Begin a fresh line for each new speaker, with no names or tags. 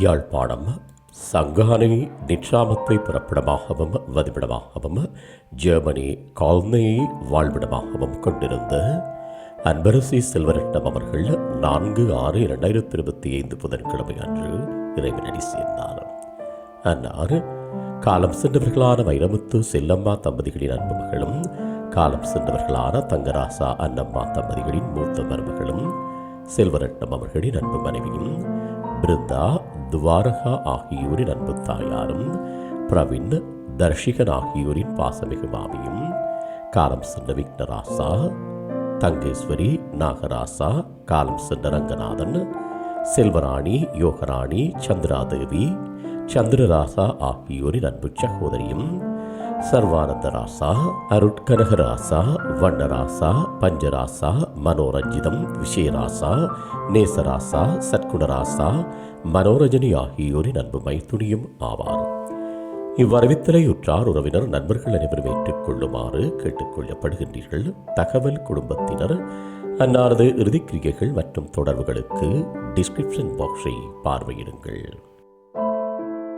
யாழ்ப்பாணம் சங்கானை நிற்றாமத்தை பிறப்பிடமாகவும் வதிவிடமாகவும் ஜெர்மனி கால்னையை வாழ்விடமாகவும் கொண்டிருந்த அன்பரசி செல்வரட்னம் அவர்கள் நான்கு ஆறு இரண்டாயிரத்தி இருபத்தி ஐந்து புதன்கிழமை அன்று இறைவனடி சேர்ந்தார். அன்னார் காலம் சென்றவர்களான வைரமுத்து செல்லம்மா தம்பதிகளின் அன்பு மகளும் காலம் சென்றவர்களான தங்கராசா அன்னம்மா தம்பதிகளின் மூத்த மருமகளும் செல்வரட்னம் அவர்களின் அன்பு மனைவியும் பிருந்தா துவாரகா ஆகியோரின் அன்பு தாயாரும் பிரவீன் தர்ஷிகன் ஆகியோரின் பாசமிகு மாமியும் காலம் சென்ற விக்னராசா தங்கேஸ்வரி நாகராசா காலம் சென்ற ரங்கநாதன் செல்வராணி யோகராணி சந்திராதேவி சந்திரராசா ஆகியோரின் அன்பு சகோதரியும் சர்வானந்த ராசா அருட்கனகராசா வண்ணராசா பஞ்சராசா மனோரஞ்சிதம் விஷயராசா நேசராசா சத்குணராசா மனோரஞ்சனி ஆகியோரின் அன்பு மைத்துணியும் ஆவார். இவ்வரவித்தலை உற்றார் உறவினர் நண்பர்கள் அனைவரும் ஏற்றுக்கொள்ளுமாறு கேட்டுக்கொள்ளப்படுகின்றீர்கள் தகவல் குடும்பத்தினர் அன்னாரது இறுதிக்கிரியைகள் மற்றும் தொடர்புகளுக்கு டிஸ்கிரிப்ஷன் பாக்ஸை பார்வையிடுங்கள்.